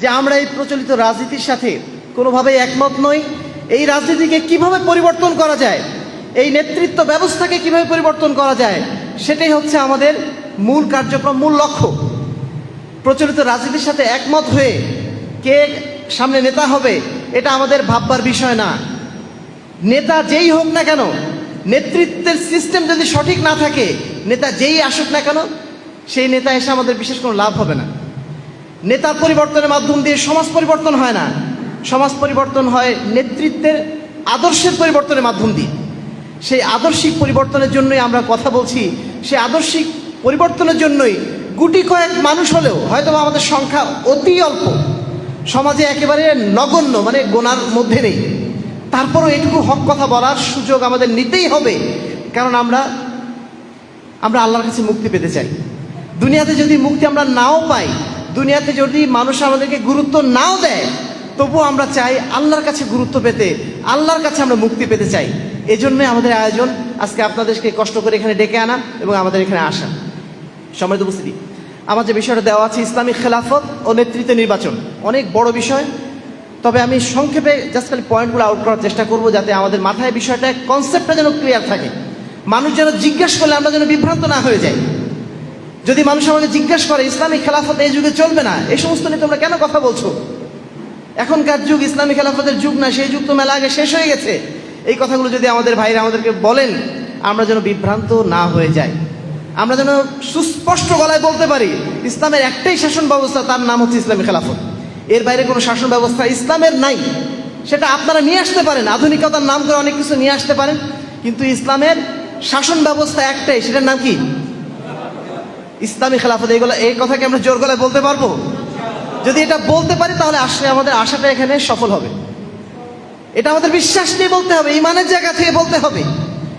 যে আমরা এই প্রচলিত রাজনীতির সাথে কোনোভাবেই একমত নই। এই রাজনীতিকে কীভাবে পরিবর্তন করা যায়? এই নেতৃত্ব ব্যবস্থাকে কীভাবে পরিবর্তন করা যায়? সেটাই হচ্ছে আমাদের মূল কার্যক্রম, মূল লক্ষ্য। প্রচলিত রাজনীতির সাথে একমত হয়ে কে সামনে নেতা হবে, এটা আমাদের ভাববার বিষয় না। নেতা যেই হোক না কেন, নেতৃত্বের সিস্টেম যদি সঠিক না থাকে, নেতা যেই আসুক না কেন, সেই নেতা এসে আমাদের বিশেষ কোনো লাভ হবে না। নেতার পরিবর্তনের মাধ্যম দিয়ে সমাজ পরিবর্তন হয় না। সমাজ পরিবর্তন হয় নেতৃত্বের আদর্শের পরিবর্তনের মাধ্যম দিয়ে। সেই আদর্শিক পরিবর্তনের জন্যই আমরা কথা বলছি। সেই আদর্শিক পরিবর্তনের জন্যই গুটি কয়েক মানুষ হলেও হয়তো আমাদের সংখ্যা অতি অল্প। সমাজে একেবারে নগণ্য মানে গোনার মধ্যে নেই। তারপরও এটুকু হক কথা বলার সুযোগ আমাদের নিতেই হবে। কারণ আমরা আমরা আল্লাহর কাছে মুক্তি পেতে চাই। দুনিয়াতে যদি মুক্তি আমরা নাও পাই দুনিয়াতে যদি মানুষ আমাদেরকে গুরুত্ব নাও দেয়, তবুও আমরা চাই আল্লাহর কাছে গুরুত্ব পেতে, আল্লাহর কাছে আমরা মুক্তি পেতে চাই। এজন্যই আমাদের আয়োজন আজকে আপনাদেরকে কষ্ট করে এখানে ডেকে আনা এবং আমাদের এখানে আসা। সম্মানিত উপস্থিতি, আমার যে বিষয়টা দেওয়া আছে, ইসলামিক খেলাফত ও নেতৃত্ব নির্বাচন, অনেক বড় বিষয়। তবে আমি সংক্ষেপে জাস্ট খালি পয়েন্টগুলো আউট করার চেষ্টা করব যাতে আমাদের মাথায় বিষয়টা কনসেপ্টটা যেন ক্লিয়ার থাকে। মানুষ যেন জিজ্ঞেস করলে আমরা যেন বিভ্রান্ত না হয়ে যাই। যদি মানুষ আমাকে জিজ্ঞেস করে ইসলামিক খেলাফত এই যুগে চলবে না? এই সমস্ত নিয়ে তোমরা কেন কথা বলছো? এখনকার যুগ ইসলামী খেলাফতের যুগ না, সেই যুগ তো মেলা আগে শেষ হয়ে গেছে। এই কথাগুলো যদি আমাদের ভাইরা আমাদেরকে বলেন, আমরা যেন বিভ্রান্ত না হয়ে যাই। আমরা যেন সুস্পষ্ট গলায় বলতে পারি, ইসলামের একটাই শাসন ব্যবস্থা, তার নাম হচ্ছে ইসলামী খেলাফত। এর বাইরে কোনো শাসন ব্যবস্থা ইসলামের নাই। সেটা আপনারা নিয়ে আসতে পারেন, আধুনিকতার নাম করে অনেক কিছু নিয়ে আসতে পারেন, কিন্তু ইসলামের শাসন ব্যবস্থা একটাই, সেটার নাম কি? ইসলামী খেলাফত এইগুলো এই কথা কি আমরা জোর গলায় বলতে পারব? যদি এটা বলতে পারি, তাহলে আসলে আমাদের আশাটা এখানে সফল হবে। এটা আমাদের বিশ্বাস নিয়ে বলতে হবে, ইমানের জায়গা থেকে বলতে হবে।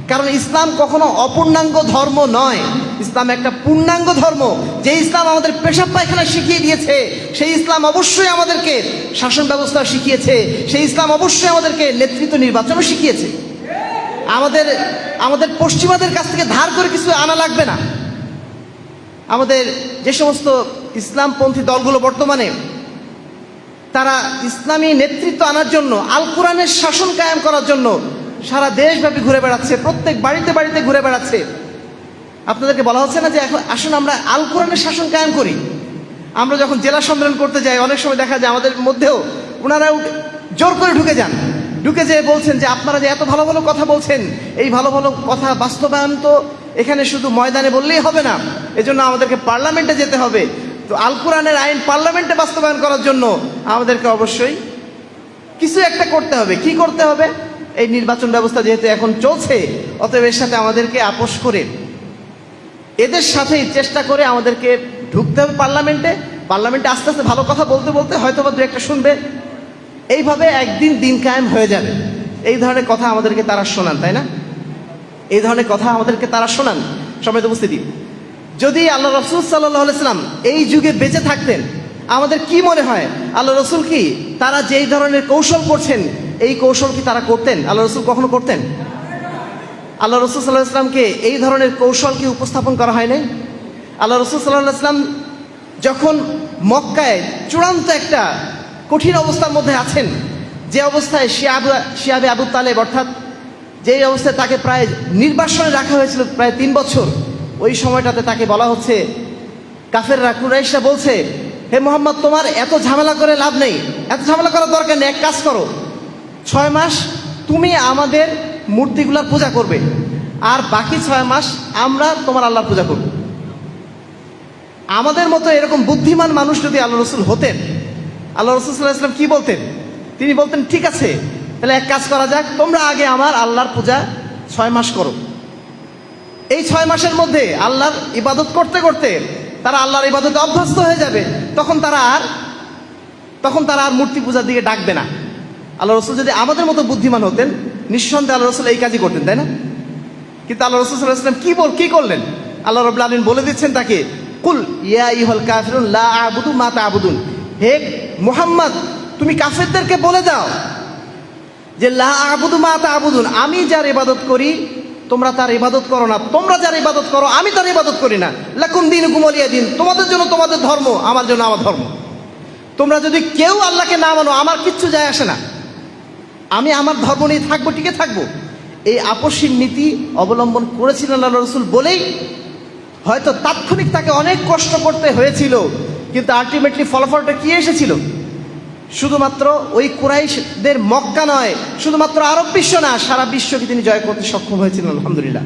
কারণ ইসলাম কখনো অপূর্ণাঙ্গ ধর্ম নয়। ইসলাম একটা পূর্ণাঙ্গ ধর্ম। যে ইসলাম আমাদের পেশাব পায়খানা শিখিয়ে দিয়েছে, সেই ইসলাম অবশ্যই আমাদেরকে শাসন ব্যবস্থা শিখিয়েছে, সেই ইসলাম অবশ্যই আমাদেরকে নেতৃত্ব নির্বাচনও শিখিয়েছে। আমাদের আমাদের পশ্চিমাদের কাছ থেকে ধার করে কিছু আনা লাগবে না। আমাদের যে সমস্ত ইসলামপন্থী দলগুলো বর্তমানে, তারা ইসলামী নেতৃত্ব আনার জন্য, আল কোরআনের শাসন কায়েম করার জন্য সারা দেশব্যাপী ঘুরে বেড়াচ্ছে, প্রত্যেক বাড়িতে বাড়িতে ঘুরে বেড়াচ্ছে। আপনাদেরকে বলা হচ্ছে না যে এখন আসুন আমরা আল কোরআনের শাসন কায়েম করি। আমরা যখন জেলা সম্মেলন করতে যাই, অনেক সময় দেখা যায় আমাদের মধ্যেও ওনারাও জোর করে ঢুকে যান। ঢুকে যেয়ে বলছেন যে, আপনারা যে এত ভালো ভালো কথা বলছেন, এই ভালো ভালো কথা বাস্তবায়ন তো এখানে শুধু ময়দানে বললেই হবে না, এজন্য আমাদেরকে পার্লামেন্টে যেতে হবে। তো আল কোরআনের আইন পার্লামেন্টে বাস্তবায়ন করার জন্য আমাদেরকে অবশ্যই কিছু একটা করতে হবে। কি করতে হবে? এই নির্বাচন ব্যবস্থা যেহেতু এখন চলছে, অতএব এর সাথে আমাদেরকে আপোষ করে, এদের সাথেই চেষ্টা করে আমাদেরকে ঢুকতে হবে পার্লামেন্টে। পার্লামেন্টে আস্তে আস্তে ভালো কথা বলতে বলতে হয়তো বা দু একটা শুনবে। এইভাবে একদিন দিন কায়েম হয়ে যাবে। এই ধরনের কথা আমাদেরকে তারা শোনান, তাই না? এই ধরনের কথা আমাদেরকে তারা শোনান সময় উপস্থিতি। যদি আল্লাহ রসুল সাল্লাহ সাল্লাম এই যুগে বেঁচে থাকতেন, আমাদের কি মনে হয়? আল্লাহ রসুল কি তারা যেই ধরনের কৌশল করছেন, এই কৌশল কি তারা করতেন? আল্লাহ রসুল কখনো করতেন? আল্লাহ রসুল সাল্লাহ ইসলামকে এই ধরনের কৌশল কি উপস্থাপন করা হয় নাই? আল্লাহ রসুল সাল্লাহ ইসলাম যখন মক্কায় চূড়ান্ত একটা কঠিন অবস্থার মধ্যে আছেন, যে অবস্থায় শিয়াব, শিয়াবে আবু তালেব অর্থাৎ যেই অবস্থায় তাকে প্রায় নির্বাসনে রাখা হয়েছিল প্রায় তিন বছর, ওই সময়টাতে তাকে বলা হচ্ছে কাফেররা, কুরাইশরা বলছে, হে মোহাম্মদ, তোমার এত ঝামেলা করে লাভ নেই, এত ঝামেলা করার দরকার নেই, এক কাজ করো। ছয় মাস তুমি আমাদের মূর্তিগুলার পূজা করবে, আর বাকি ছয় মাস আমরা তোমার আল্লাহর পূজা করব। আমাদের মতো এরকম বুদ্ধিমান মানুষ যদি আল্লাহ রসুল হতেন আল্লাহ রসুল সাল্লাহ ইসলাম কি বলতেন? তিনি বলতেন, ঠিক আছে তাহলে এক কাজ করা যাক, তোমরা আগে আমার আল্লাহর পূজা ছয় মাস করো। এই ছয় মাসের মধ্যে আল্লাহর ইবাদত করতে করতে তারা আল্লাহর ইবাদতে অভ্যস্ত হয়ে যাবে। তখন তারা আর, তখন তারা আর মূর্তি পূজার দিকে ডাকবে না। আল্লাহ রসুল যদি আমাদের মতো বুদ্ধিমান হতেন, নিঃসন্দেহে আল্লাহ রসুল এই কাজই করতেন, তাই না? কিন্তু আল্লাহ রসুল সাল্লাহ ইসলাম কি বল, কি করলেন? আল্লাহ রবুল্লা আলমিন বলে দিচ্ছেন তাকে, কুল ইয়া ইহল কাফিরুন লা আবুদু মা আবুদুন হে মোহাম্মদ, তুমি কাফেরদেরকে বলে দাও যে লা আবুদু মা আবুদুন আমি যার ইবাদত করি, তোমরা তার ইবাদত করো না। তোমরা যার ইবাদত করো, আমি তার ইবাদত করি না। লাকুম দিন কুমলিয়া দিন, তোমাদের জন্য তোমাদের ধর্ম, আমার জন্য আমার ধর্ম। তোমরা যদি কেউ আল্লাহকে না মানো, আমার কিচ্ছু যায় আসে না। আমি আমার ধর্ম নিয়ে থাকব, টিকে থাকব। এই আপসীর নীতি অবলম্বন করেছিলেন আল্লাহ রসুল বলেই হয়তো তাৎক্ষণিক তাকে অনেক কষ্ট করতে হয়েছিল, কিন্তু আলটিমেটলি ফলাফলটা কি এসেছিল? শুধুমাত্র ওই কুরাইশদের মক্কা নয়, শুধুমাত্র আরব বিশ্ব না, সারা বিশ্বকে তিনি জয় করতে সক্ষম হয়েছিলেন, আলহামদুলিল্লাহ।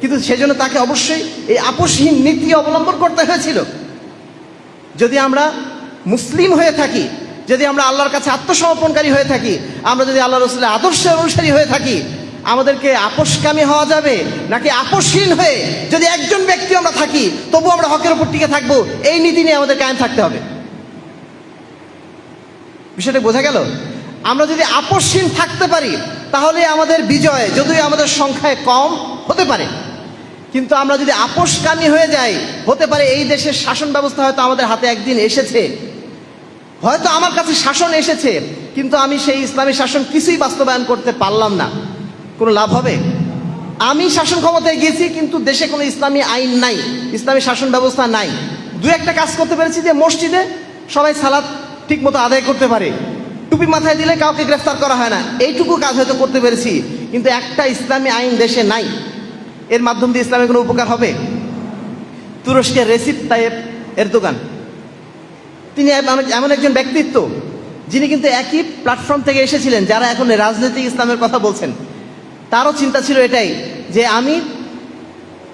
কিন্তু সেজন্য তাকে অবশ্যই এই আপসহীন নীতি অবলম্বন করতে হয়েছিল। যদি আমরা মুসলিম হয়ে থাকি, যদি আমরা আল্লাহর কাছে আত্মসমর্পণকারী হয়ে থাকি, আমরা যদি আল্লাহ রসুলের আদর্শের অনুসারী হয়ে থাকি, আমাদেরকে আপোষকামী হওয়া যাবে নাকি আপোষহীন হয়ে যদি একজন ব্যক্তি আমরা থাকি তবু আমরা হকের উপর টিকে থাকব, এই নীতি নিয়ে আমাদের কায়েম থাকতে হবে। বিষয়টা বোঝা গেল? আমরা যদি আপোষহীন থাকতে পারি, তাহলে আমাদের বিজয় যদিও আমাদের সংখ্যায় কম হতে পারে। কিন্তু আমরা যদি আপোষকামী হয়ে যাই, হতে পারে এই দেশের শাসন ব্যবস্থা হয়তো আমাদের হাতে একদিন এসেছে। হয়তো আমার কাছে শাসন এসেছে, কিন্তু আমি সেই ইসলামী শাসন কিছুই বাস্তবায়ন করতে পারলাম না। কোনো লাভ হবে? আমি শাসন ক্ষমতায় গিয়েছি কিন্তু দেশে কোনো ইসলামী আইন নাই, ইসলামী শাসন ব্যবস্থা নাই। দু একটা কাজ করতে পেরেছি যে মসজিদে সবাই সালাদ ঠিক মতো আদায় করতে পারে। টুপি মাথায় দিলে কাউকে গ্রেফতার করা হয় না। এইটুকু কাজ হয়তো করতে পেরেছি, কিন্তু একটা ইসলামী আইন দেশে নাই। এর মাধ্যম দিয়ে ইসলামের কোনো উপকার হবে? তুরস্কের রেসিপ তাইব এরদোগান। তিনি এমন একজন ব্যক্তিত্ব, যিনি কিন্তু একই প্ল্যাটফর্ম থেকে এসেছিলেন, যারা এখন রাজনৈতিক ইসলামের কথা বলছেন। তারও চিন্তা ছিল এটাই, যে আমি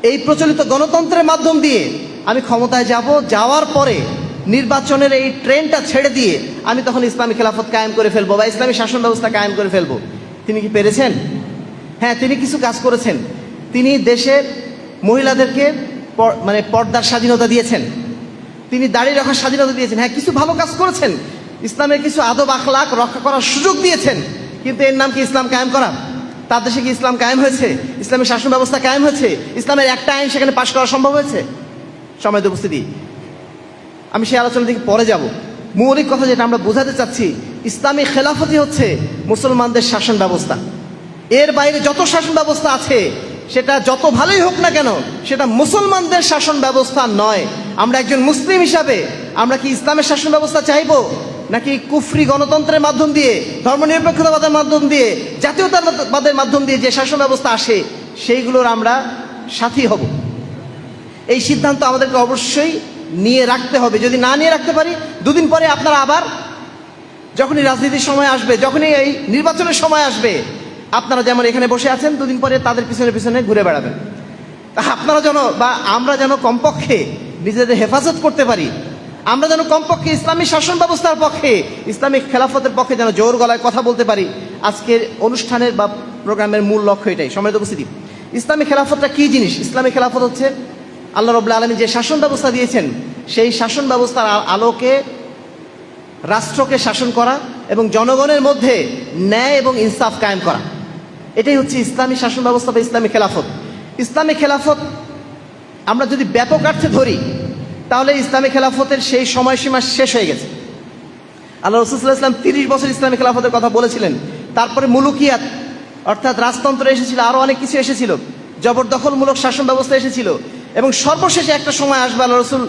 এই প্রচলিত গণতন্ত্রের মাধ্যম দিয়ে আমি ক্ষমতায় যাব, যাওয়ার পরে নির্বাচনের এই ট্রেনটা ছেড়ে দিয়ে আমি তখন ইসলামী খেলাফত কায়েম করে ফেলব বা ইসলামী শাসন ব্যবস্থা কায়েম করে ফেলব। তিনি কি পেরেছেন? হ্যাঁ তিনি কিছু কাজ করেছেন। তিনি দেশের মহিলাদেরকে মানে পর্দার স্বাধীনতা দিয়েছেন। তিনি দাঁড়িয়ে রাখার স্বাধীনতা দিয়েছেন। হ্যাঁ কিছু ভালো কাজ করেছেন। ইসলামের কিছু আদব আখলাক রক্ষা করার সুযোগ দিয়েছেন। কিন্তু এর নাম কি ইসলাম কায়েম করা? তার দেশে কি ইসলাম কায়েম হয়েছে? ইসলামের শাসন ব্যবস্থা কায়েম হয়েছে? ইসলামের একটা আইন সেখানে পাশ করা সম্ভব হয়েছে? সময় উপস্থিতি। আমি সেই আলোচনার দিকে পরে যাব। মৌলিক কথা যেটা আমরা বোঝাতে চাচ্ছি, ইসলামী খেলাফতি হচ্ছে মুসলমানদের শাসন ব্যবস্থা। এর বাইরে যত শাসন ব্যবস্থা আছে, সেটা যত ভালোই হোক না কেন, সেটা মুসলমানদের শাসন ব্যবস্থা নয়। আমরা একজন মুসলিম হিসাবে, আমরা কি ইসলামের শাসন ব্যবস্থা চাইব, নাকি কুফরি গণতন্ত্রের মাধ্যম দিয়ে, ধর্মনিরপেক্ষতাবাদের মাধ্যম দিয়ে, জাতীয়তাবাদের মাধ্যম দিয়ে যে শাসন ব্যবস্থা আসে, সেইগুলোর আমরা সাথী হব। এই সিদ্ধান্ত আমাদেরকে অবশ্যই নিয়ে রাখতে হবে। যদি না নিয়ে রাখতে পারি, দুদিন পরে আপনারা আবার যখনই রাজনীতির সময় আসবে, যখনই এই নির্বাচনের সময় আসবে, আপনারা যেমন এখানে বসে আছেন, দুদিন পরে তাদের পিছনে পিছনে ঘুরে বেড়াবেন। তা আপনারা যেন বা আমরা যেন কমপক্ষে নিজেদের হেফাজত করতে পারি, আমরা যেন কমপক্ষে ইসলামী শাসন ব্যবস্থার পক্ষে ইসলামিক খেলাফতের পক্ষে যেন জোর গলায় কথা বলতে পারি, আজকের অনুষ্ঠানের বা প্রোগ্রামের মূল লক্ষ্য এটাই। সময় উপস্থিতি, ইসলামী খেলাফতটা কী জিনিস? ইসলামী খেলাফত হচ্ছে আল্লাহ রবুল্লা আলমী যে শাসন ব্যবস্থা দিয়েছেন, সেই শাসন ব্যবস্থার আলোকে রাষ্ট্রকে শাসন করা এবং জনগণের মধ্যে ন্যায় এবং ইনসাফ কায়েম করা। এটাই হচ্ছে ইসলামী শাসন ব্যবস্থা বা ইসলামী খেলাফত। ইসলামী খেলাফত আমরা যদি ব্যাপকার্থে ধরি, তাহলে ইসলামী খেলাফতের সেই সময়সীমা শেষ হয়ে গেছে। আল্লাহ রসুল্লাহ ইসলাম তিরিশ বছর ইসলামী খেলাফতের কথা বলেছিলেন। তারপরে মুলুকিয়াত, অর্থাৎ রাজতন্ত্র এসেছিল আরও অনেক কিছু এসেছিল। জবরদখলমূলক শাসন ব্যবস্থা এসেছিল। এবং সর্বশেষে একটা সময় আসবে, আল্লাহ রসুল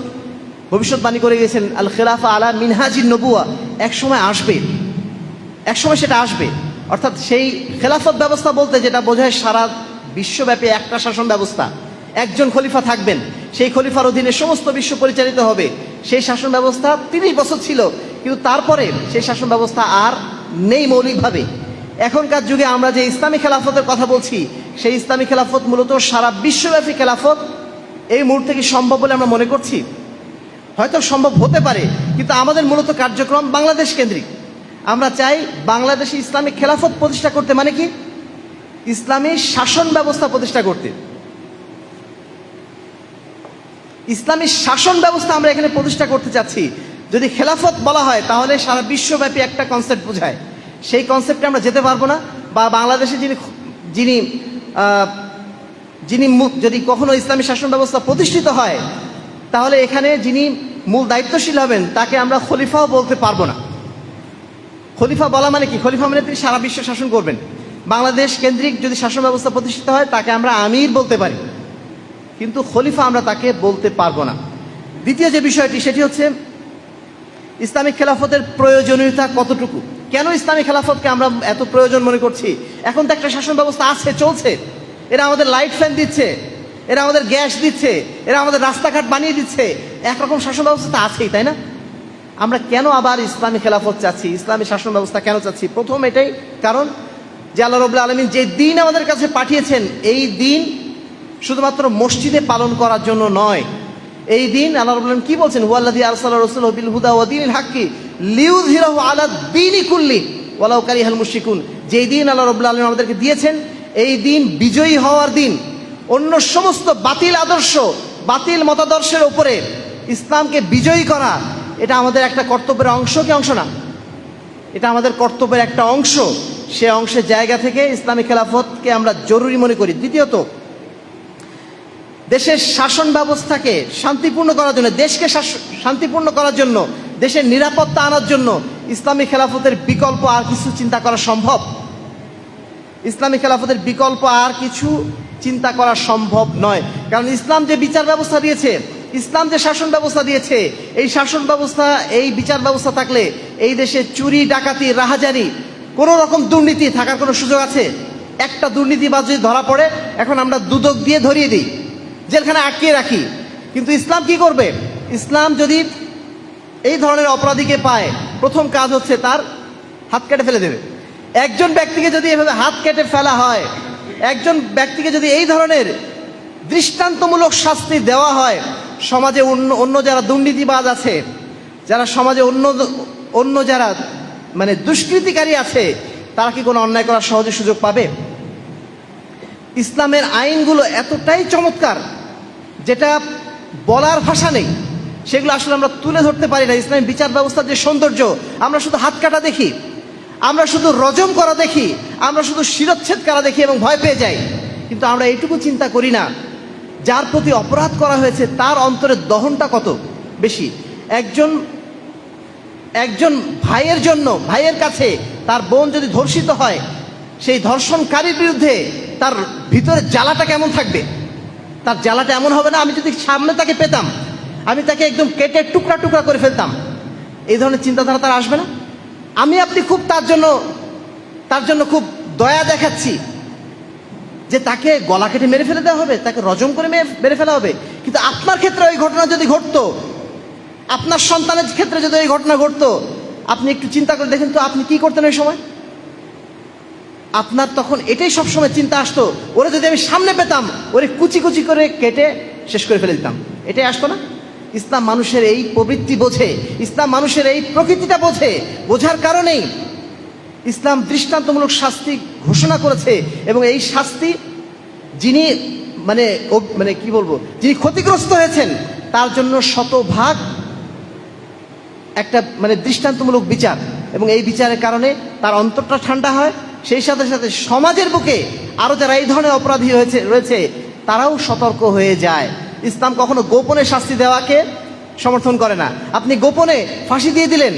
ভবিষ্যৎবাণী করে গেছেন আল খেলাফা আলা মিনহাজিন নবুয়া এক সময় আসবে। এক সময় সেটা আসবে। অর্থাৎ সেই খেলাফত ব্যবস্থা বলতে যেটা বোঝায় সারা বিশ্বব্যাপী একটা শাসন ব্যবস্থা। একজন খলিফা থাকবেন, সেই খলিফার অধীনে সমস্ত বিশ্ব পরিচালিত হবে। সেই শাসন ব্যবস্থা তিরিশ বছর ছিল, কিন্তু তারপরে সেই শাসন ব্যবস্থা আর নেই মৌলিকভাবে। এখনকার যুগে আমরা যে ইসলামী খেলাফতের কথা বলছি, সেই ইসলামী খেলাফত মূলত সারা বিশ্বব্যাপী খেলাফত এই মুহূর্তে কি সম্ভব বলে আমরা মনে করছি? হয়তো সম্ভব হতে পারে, কিন্তু আমাদের মূলত কার্যক্রম বাংলাদেশ কেন্দ্রিক। আমরা চাই বাংলাদেশে ইসলামিক খেলাফত প্রতিষ্ঠা করতে মানে কি? ইসলামী শাসন ব্যবস্থা প্রতিষ্ঠা করতে। ইসলামী শাসন ব্যবস্থা আমরা এখানে প্রতিষ্ঠা করতে চাচ্ছি। যদি খেলাফত বলা হয়, তাহলে সারা বিশ্বব্যাপী একটা কনসেপ্ট বোঝায়। সেই কনসেপ্টে আমরা যেতে পারব না, বা বাংলাদেশে যিনি যিনি যিনি যদি কখনো ইসলামী শাসন ব্যবস্থা প্রতিষ্ঠিত হয়, তাহলে এখানে যিনি মূল দায়িত্বশীল হবেন, তাকে আমরা খলিফাও বলতে পারব না। খলিফা বলা মানে কি? খলিফা মানে তিনি সারা বিশ্ব শাসন করবেন। বাংলাদেশ কেন্দ্রিক যদি শাসন ব্যবস্থা প্রতিষ্ঠিত হয়, তাকে আমরা আমির বলতে পারি। কিন্তু খলিফা আমরা তাকে বলতে পারব না। দ্বিতীয় যে বিষয়টি, সেটি হচ্ছে ইসলামিক খেলাফতের প্রয়োজনীয়তা কতটুকু? কেন ইসলামিক খেলাফতকে আমরা এত প্রয়োজন মনে করছি? এখন তো একটা শাসন ব্যবস্থা আছে, চলছে। এরা আমাদের লাইট ফ্যান দিচ্ছে, এরা আমাদের গ্যাস দিচ্ছে, এরা আমাদের রাস্তাঘাট বানিয়ে দিচ্ছে। একরকম শাসন ব্যবস্থা তো আছেই, তাই না? আমরা কেন আবার ইসলামী খেলাফত চাচ্ছি? ইসলামী শাসন ব্যবস্থা কেন চাচ্ছি? প্রথম এটাই কারণ যে আল্লাহ রবুল্লা আলমিন যে দিন আমাদের কাছে পাঠিয়েছেন, এই দিন শুধুমাত্র মসজিদে পালন করার জন্য নয়। এই দিন আল্লাহ রবুল্লা আলমিন কি বলছেন? ওয়াল্লাদি আরসাল্লাহ রসুল বিল হুদা ওয়াদিন হাক্কি লিউদ্হিরাহু আলা দিনই কুল্লি ওয়ালাউ কারিহাল মুশরিকুন। যেই দিন আল্লাহ রবুল্লা আলমিন আমাদেরকে দিয়েছেন এই দিন বিজয়ী হওয়ার দিন। অন্য সমস্ত বাতিল আদর্শ, বাতিল মতাদর্শের উপরে ইসলামকে বিজয়ী করা, এটা আমাদের একটা কর্তব্যের অংশ কি অংশ না? এটা আমাদের কর্তব্যের একটা অংশ। সে অংশের জায়গা থেকে ইসলামী খেলাফতকে আমরা জরুরি মনে করি। দ্বিতীয়ত, দেশের শাসন ব্যবস্থাকে শান্তিপূর্ণ করার জন্য, দেশকে শান্তিপূর্ণ করার জন্য, দেশের নিরাপত্তা আনার জন্য ইসলামী খেলাফতের বিকল্প আর কিছু চিন্তা করা সম্ভব? ইসলামী খেলাফতের বিকল্প আর কিছু চিন্তা করা সম্ভব নয়। কারণ ইসলাম যে বিচার ব্যবস্থা দিয়েছে, ইসলাম যে শাসন ব্যবস্থা দিয়েছে, এই শাসন ব্যবস্থা, এই বিচার ব্যবস্থা থাকলে এই দেশে চুরি, ডাকাতি, রাহাজারি, কোনো রকম দুর্নীতি থাকার কোনো সুযোগ আছে? একটা দুর্নীতি দুর্নীতিবাজ যদি ধরা পড়ে, এখন আমরা দুদক দিয়ে ধরিয়ে দিই জেলখানে আটকিয়ে রাখি। কিন্তু ইসলাম কি করবে? ইসলাম যদি এই ধরনের অপরাধীকে পায়, প্রথম কাজ হচ্ছে তার হাত কেটে ফেলে দেবে। একজন ব্যক্তিকে যদি এভাবে হাত কেটে ফেলা হয়, একজন ব্যক্তিকে যদি এই ধরনের দৃষ্টান্তমূলক শাস্তি দেওয়া হয়, সমাজে অন্য অন্য যারা দুর্নীতিবাজ আছে, যারা সমাজে অন্য অন্য যারা মানে দুষ্কৃতিকারী আছে, তারা কি কোনো অন্যায় করার সহজে সুযোগ পাবে? ইসলামের আইনগুলো এতটাই চমৎকার, যেটা বলার ভাষা নেই, সেগুলো আসলে আমরা তুলে ধরতে পারি না। ইসলামের বিচার ব্যবস্থার যে সৌন্দর্য, আমরা শুধু হাত কাটা দেখি। আমরা শুধু রজম করা দেখি, আমরা শুধু শিরচ্ছেদ করা দেখি এবং ভয় পেয়ে যাই। কিন্তু আমরা এইটুকু চিন্তা করি না, যার প্রতি অপরাধ করা হয়েছে তার অন্তরের দহনটা কত বেশি? একজন একজন ভাইয়ের জন্য, ভাইয়ের কাছে তার বোন যদি ধর্ষিত হয়, সেই ধর্ষণকারীর বিরুদ্ধে তার ভিতরে জ্বালাটা কেমন থাকবে? তার জ্বালাটা এমন হবে না, আমি যদি সামনে তাকে পেতাম, আমি তাকে একদম কেটে টুকরা টুকরা করে ফেলতাম। এই ধরনের চিন্তাধারা তার আসবে না? আমি আপনি খুব তার জন্য তার জন্য খুব দয়া দেখাচ্ছি যে তাকে গলা কেটে মেরে ফেলে দেওয়া হবে, তাকে রজম করে মেরে ফেলা হবে। কিন্তু আপনার ক্ষেত্রে ওই ঘটনা যদি ঘটতো, আপনার সন্তানের ক্ষেত্রে যদি এই ঘটনা ঘটতো, আপনি একটু চিন্তা করে দেখেন তো আপনি কি করতেন ওই সময়? আপনার তখন এটাই সবসময় চিন্তা আসতো, ওরে যদি আমি সামনে পেতাম, ওরে কুচি কুচি করে কেটে শেষ করে ফেলে দিতাম। এটাই আসতো না? ইসলাম মানুষের এই প্রবৃত্তি বোঝে, ইসলাম মানুষের এই প্রকৃতিটা বোঝে, বোঝার কারণেই ইসলাম দৃষ্টান্তমূলক শাস্তি ঘোষণা করেছে এবং এই শাস্তি যিনি মানে মানে কি বলব, যিনি ক্ষতিগ্রস্ত হয়েছেন, তার জন্য শতভাগ একটা মানে দৃষ্টান্তমূলক বিচার এবং এই বিচারের কারণে তার অন্তরটা ঠান্ডা হয়। সেই সাথে সাথে সমাজের বুকে আরও যারা এই ধরনের অপরাধী হয়েছে রয়েছে, তারাও সতর্ক হয়ে যায়। ইসলাম কখনো গোপনে শাস্তি দেওয়াকে সমর্থন করে না। আপনি গোপনে ফাঁসি দিয়ে দিলেন,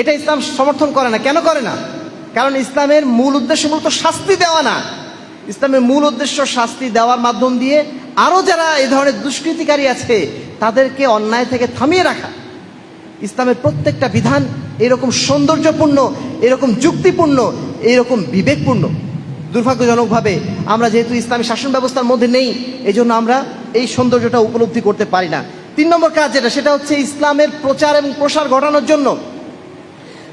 এটা ইসলাম সমর্থন করে না। কেন করে না? কারণ ইসলামের মূল উদ্দেশ্য মূলত শাস্তি দেওয়া না। ইসলামের মূল উদ্দেশ্য শাস্তি দেওয়ার মাধ্যম দিয়ে আরও যারা এই ধরনের দুষ্কৃতিকারী আছে, তাদেরকে অন্যায় থেকে থামিয়ে রাখা। ইসলামের প্রত্যেকটা বিধান এরকম সৌন্দর্যপূর্ণ, এরকম যুক্তিপূর্ণ, এরকম বিবেকপূর্ণ। দুর্ভাগ্যজনকভাবে আমরা যেহেতু ইসলামী শাসন ব্যবস্থার মধ্যে নেই এই জন্য আমরা এই সৌন্দর্যটা উপলব্ধি করতে পারি না। তিন নম্বর কাজ যেটা, সেটা হচ্ছে ইসলামের প্রচার এবং প্রসার ঘটানোর জন্য।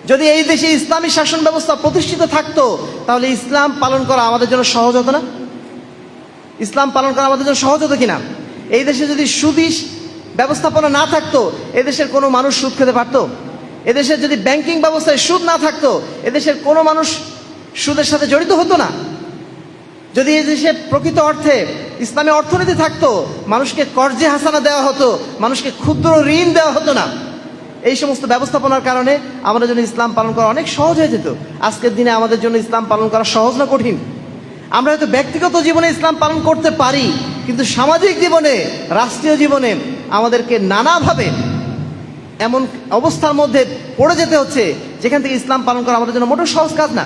যদি এই দেশে ইসলামী শাসন ব্যবস্থা প্রতিষ্ঠিত থাকতো, তাহলে ইসলাম পালন করা আমাদের জন্য সহজ হতো না? ইসলাম পালন করা আমাদের জন্য সহজ হতো কিনা? এই দেশে যদি সুদিশ ব্যবস্থাপনা না থাকতো এদেশের কোনো মানুষ সুদ খেতে পারতো? এদেশের যদি ব্যাংকিং ব্যবস্থায় সুদ না থাকতো এদেশের কোনো মানুষ সুদের সাথে জড়িত হতো না? যদি এই দেশে প্রকৃত অর্থে ইসলামী অর্থনীতি থাকতো, মানুষকে কর্জে হাসানা দেওয়া হতো, মানুষকে ক্ষুদ্র ঋণ দেওয়া হতো না। এই সমস্ত ব্যবস্থাপনার কারণে আমাদের জন্য ইসলাম পালন করা অনেক সহজ হয়ে যেত। আজকের দিনে আমাদের জন্য ইসলাম পালন করা সহজ না কঠিন। আমরা হয়তো ব্যক্তিগত জীবনে ইসলাম পালন করতে পারি, কিন্তু সামাজিক জীবনে, রাষ্ট্রীয় জীবনে আমাদেরকে নানাভাবে এমন অবস্থার মধ্যে পড়ে যেতে হচ্ছে, যেখান থেকে ইসলাম পালন করা আমাদের জন্য মোটেও সহজ কাজ না।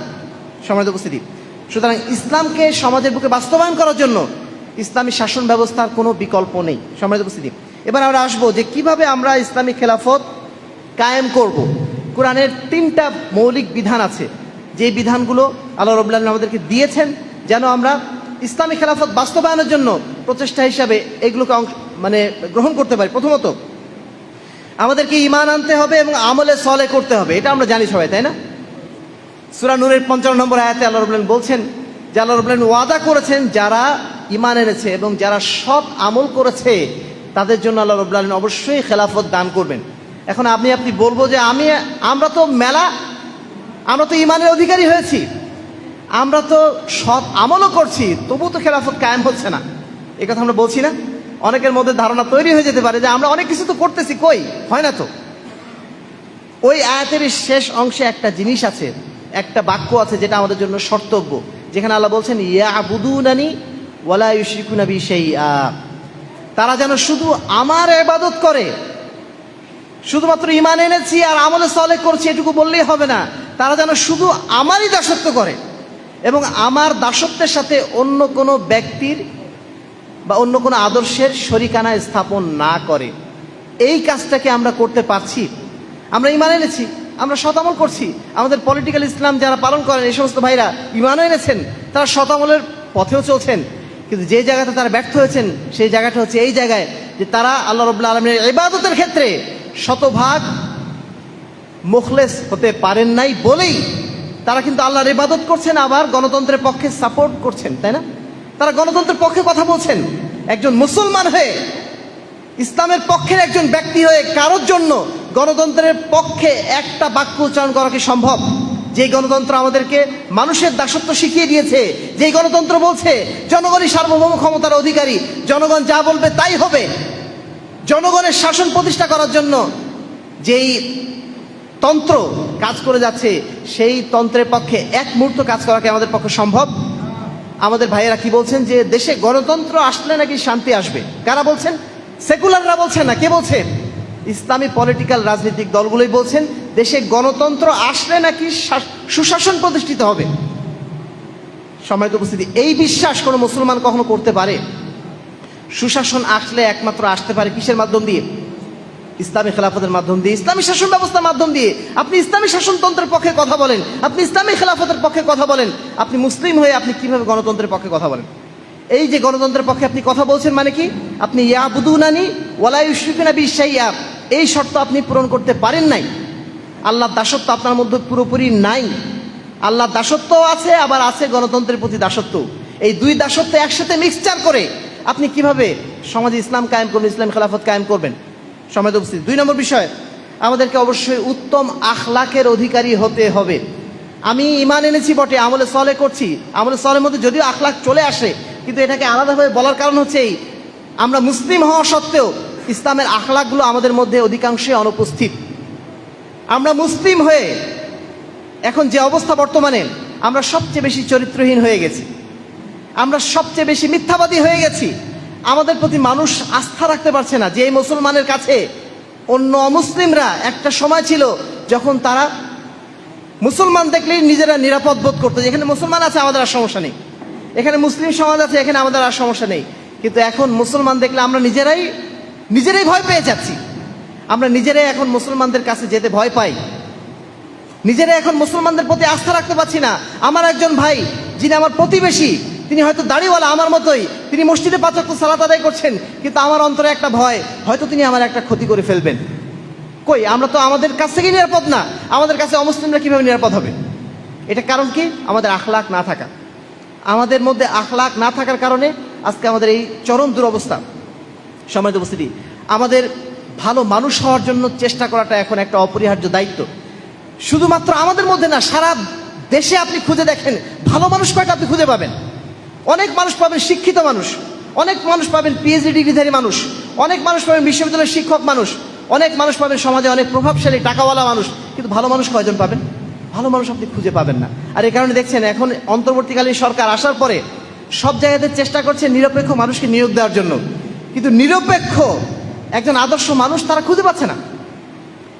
সমাজের উপস্থিতি। সুতরাং ইসলামকে সমাজের বুকে বাস্তবায়ন করার জন্য ইসলামী শাসন ব্যবস্থার কোনো বিকল্প নেই। সমাজের উপস্থিতি, এবার আমরা আসব যে কীভাবে আমরা ইসলামী খেলাফত কায়েম করব। কোরআনের তিনটা মৌলিক বিধান আছে। যে বিধানগুলো আল্লাহ রবুল্লাহ আমাদেরকে দিয়েছেন যেন আমরা ইসলামী খেলাফত বাস্তবায়নের জন্য প্রচেষ্টা হিসাবে এগুলোকে অংশ- মানে গ্রহণ করতে পারি। প্রথমত, আমাদেরকে ইমান আনতে হবে এবং আমলে সলে করতে হবে। এটা আমরা জানি সবাই, তাই না? সুরা নূরের পঞ্চান্ন নম্বর আয়াতে আল্লাহ রবুল্লাহ বলছেন যে আল্লাহ রবুল্লাহ ওয়াদা করেছেন যারা ইমান এনেছে এবং যারা সৎ আমল করেছে, তাদের জন্য আল্লাহ রবুল্লাহ অবশ্যই খেলাফত দান করবেন। এখন আপনি আপনি বলব যে আমি, আমরা তো মেলা, আমরা তো ইমানের অধিকারী হয়েছি, আমরা তো সৎ আমলও করছি তবু তো খেলাফত কায়েম হচ্ছে না। এ কথা আমরা বলছি না। অনেকের মধ্যে ধারণা তৈরি হয়ে যেতে পারে যে আমরা অনেক কিছু তো করতেছি, কই? হয় না তো। ওই আয়াতের শেষ অংশে একটা জিনিস আছে একটা বাক্য আছে যেটা আমাদের জন্য সর্তব্য যেখানে আল্লাহ বলছেন ইয়া আবুদুনানি ওয়ালা ইউশরিকুনা বি শাইআ। তারা যেন শুধু আমার ইবাদত করে, শুধুমাত্র ইমান এনেছি আর আমলে সলে করছি এটুকু বললেই হবে না, তারা যেন শুধু আমারই দাসত্ব করে এবং আমার দাসত্বের সাথে অন্য কোনো ব্যক্তির বা অন্য কোনো আদর্শের শরিকানা স্থাপন না করে। এই কাজটাকে আমরা করতে পারছি। আমরা ইমান এনেছি। আমরা শতামল করছি। আমাদের পলিটিক্যাল ইসলাম যারা পালন করেন, এই সমস্ত ভাইরা ইমানও এনেছেন, তারা শতামলের পথেও চলছেন। কিন্তু যে জায়গাতে তারা ব্যর্থ হয়েছেন, সেই জায়গাটা হচ্ছে এই জায়গায় যে তারা আল্লাহ রবুল্লা আলমের ইবাদতের ক্ষেত্রে শতভাগ মুখলেস হতে পারেন নাই বলেই তারা কিন্তু আল্লাহর ইবাদত করছেন, আবার গণতন্ত্রের পক্ষে সাপোর্ট করছেন, তাই না? তারা গণতন্ত্রের পক্ষে কথা বলছেন। একজন মুসলমান হয়ে ইসলামের পক্ষের একজন ব্যক্তি হয়ে কারোর জন্য গণতন্ত্রের পক্ষে একটা বাক্য উচ্চারণ করা কি সম্ভব? যে গণতন্ত্র আমাদেরকে মানুষের দাসত্ব শিখিয়ে দিয়েছে, যেই গণতন্ত্র বলছে, জনগণই সার্বভৌম ক্ষমতার অধিকারী, জনগণ যা বলবে তাই হবে। জনগণের শাসন প্রতিষ্ঠা করার জন্য যেই তন্ত্র কাজ করে যাচ্ছে, সেই তন্ত্রের পক্ষে এক মুহূর্ত কাজ করা কি আমাদের পক্ষে সম্ভব? আমাদের ভাইয়েরা কি বলছেন যে দেশে গণতন্ত্র আসলে নাকি শান্তি আসবে? কারা বলছেন? সেকুলাররা বলছেন না? কে বলছেন ইসলামী পলিটিক্যাল রাজনৈতিক দলগুলোই বলছেন, দেশে গণতন্ত্র আসলে নাকি সুশাসন প্রতিষ্ঠিত হবে? সম্মানিত উপস্থিতি, এই বিশ্বাস কোনো মুসলমান কখনো করতে পারে? সুশাসন আসলে একমাত্র আসতে পারে কিসের মাধ্যম দিয়ে? ইসলামী খেলাফতের মাধ্যম দিয়ে, ইসলামী শাসন ব্যবস্থার মাধ্যম দিয়ে। আপনি ইসলামী শাসনতন্ত্রের পক্ষে কথা বলেন, আপনি ইসলামী খেলাফতের পক্ষে কথা বলেন, আপনি মুসলিম হয়ে আপনি কীভাবে গণতন্ত্রের পক্ষে কথা বলেন? এই যে গণতন্ত্রের পক্ষে আপনি কথা বলছেন মানে কি? আপনি ইয়াবুদুনানি ওয়ালাইশিকুনা বিশাইয়া। এই শর্ত আপনি পূরণ করতে পারেন নাই। আল্লাহর দাসত্ব আপনার মধ্যে পুরোপুরি নাই। আল্লাহর দাসত্ব আছে, আবার আছে গণতন্ত্রের প্রতি দাসত্ব। এই দুই দাসত্ব একসাথে মিক্সচার করে আপনি কীভাবে সমাজে ইসলাম কায়েম করবেন, ইসলাম খেলাফত কায়েম করবেন? সমাজ উপস্থিত। দুই নম্বর বিষয়, আমাদেরকে অবশ্যই উত্তম আখলাকের অধিকারী হতে হবে। আমি ইমান এনেছি বটে, আমলে সলে করছি। আমলে সলের মধ্যে যদিও আখলাখ চলে আসে, কিন্তু এটাকে আলাদাভাবে বলার কারণ হচ্ছে এই, আমরা মুসলিম হওয়া সত্ত্বেও ইসলামের আখলাকগুলো আমাদের মধ্যে অধিকাংশে অনুপস্থিত। আমরা মুসলিম হয়ে এখন যে অবস্থা বর্তমানে, আমরা সবচেয়ে বেশি চরিত্রহীন হয়ে গেছি। আমরা সবচেয়ে বেশি মিথ্যাবাদী হয়ে গেছি। আমাদের প্রতি মানুষ আস্থা রাখতে পারছে না যে এই মুসলমানের কাছে অন্য অমুসলিমরা একটা সময় ছিল যখন তারা মুসলমান দেখলেই নিজেরা নিরাপদ বোধ করতো যেখানে মুসলমান আছে, আমাদের আর সমস্যা নেই। এখানে মুসলিম সমাজ আছে, এখানে আমাদের আর সমস্যা নেই। কিন্তু এখন মুসলমান দেখলে আমরা নিজেরাই নিজেরাই ভয় পেয়ে যাচ্ছি। আমরা নিজেরাই এখন মুসলমানদের কাছে যেতে ভয় পাই। নিজেরা এখন মুসলমানদের প্রতি আস্থা রাখতে পারছি না। আমার একজন ভাই, যিনি আমার প্রতিবেশী, তিনি হয়তো দাড়িওয়ালা আমার মতোই, তিনি মসজিদে পাঁচক্য সালাত আদায় করছেন, কিন্তু আমার অন্তরে একটা ভয়, হয়তো তিনি আমার একটা ক্ষতি করে ফেলবেন। কই, আমরা তো আমাদের কাছ থেকেই নিরাপদ না। আমাদের কাছে অমুসলিমরা কীভাবে নিরাপদ হবে? এটা কারণ কি? আমাদের আখলাক না থাকা। আমাদের মধ্যে আখলাক না থাকার কারণে আজকে আমাদের এই চরম দুরবস্থা। সমাজ উপস্থিতি, আমাদের ভালো মানুষ হওয়ার জন্য চেষ্টা করাটা এখন একটা অপরিহার্য দায়িত্ব। শুধুমাত্র আমাদের মধ্যে না, সারা দেশে আপনি খুঁজে দেখেন, ভালো মানুষ কয়টা আপনি খুঁজে পাবেন? অনেক মানুষ পাবেন শিক্ষিত মানুষ, অনেক মানুষ পাবেন পিএইচডি ডিগ্রিধারী মানুষ, অনেক মানুষ পাবেন বিশ্ববিদ্যালয়ের শিক্ষক মানুষ, অনেক মানুষ পাবেন সমাজে অনেক প্রভাবশালী টাকাওয়ালা মানুষ, কিন্তু ভালো মানুষ কয়জন পাবেন? ভালো মানুষ আপনি খুঁজে পাবেন না। আর এই কারণে দেখছেন, এখন অন্তর্বর্তীকালীন সরকার আসার পরে সব জায়গাতে চেষ্টা করছে নিরপেক্ষ মানুষকে নিয়োগ দেওয়ার জন্য। কিন্তু নিরপেক্ষ একজন আদর্শ মানুষ তারা খুঁজে পাচ্ছে না।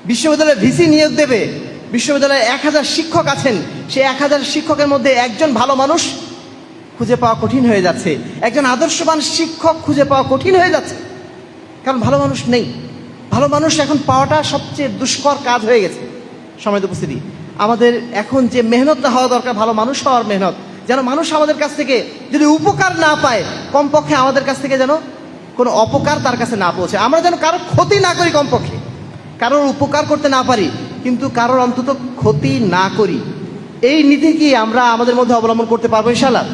বিশ্ববিদ্যালয়ে ভিসি নিয়োগ দেবে, বিশ্ববিদ্যালয়ে এক হাজার শিক্ষক আছেন সেই এক হাজার শিক্ষকের মধ্যে একজন ভালো মানুষ খুঁজে পাওয়া কঠিন হয়ে যাচ্ছে। একজন আদর্শবান শিক্ষক খুঁজে পাওয়া কঠিন হয়ে যাচ্ছে। কারণ ভালো মানুষ নেই। ভালো মানুষ এখন পাওয়াটা সবচেয়ে দুষ্কর কাজ হয়ে গেছে। সময় উপস্থিতি। আমাদের এখন যে মেহনতটা হওয়া দরকার, ভালো মানুষ হওয়ার মেহনত। যেন মানুষ আমাদের কাছ থেকে যদি উপকার না পায়, কমপক্ষে আমাদের কাছ থেকে যেন কোনো অপকার তার কাছে না পৌঁছে। আমরা যেন কারোর ক্ষতি না করি কমপক্ষে। কারোর উপকার করতে না পারি, কিন্তু কারোর অন্তত ক্ষতি না করি। এই নীতি কি আমরা আমাদের মধ্যে অবলম্বন করতে পারব ইনশাল্লাহ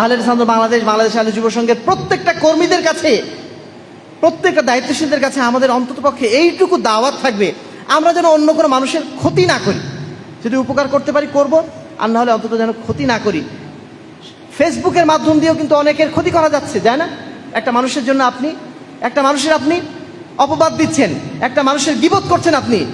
আহলের সান্দ বাংলাদেশ বাংলাদেশ আহলে যুব সংঘের প্রত্যেকটা কর্মীদের কাছে, প্রত্যেকটা দায়িত্বশীলদের কাছে আমাদের অন্ততপক্ষে এইটুকু দাওয়াত থাকবে, আমরা যেন অন্য কোনো মানুষের ক্ষতি না করি। যদি উপকার করতে পারি, করব, আর না হলে অন্তত যেন ক্ষতি না করি। ফেসবুকের মাধ্যম দিয়েও কিন্তু অনেকের ক্ষতি করা যাচ্ছে যায় না? একটা মানুষের জন্য আপনি একটা মানুষের আপনি অপবাদ দিচ্ছেন একটা মানুষের বিপদ করছেন আপনি।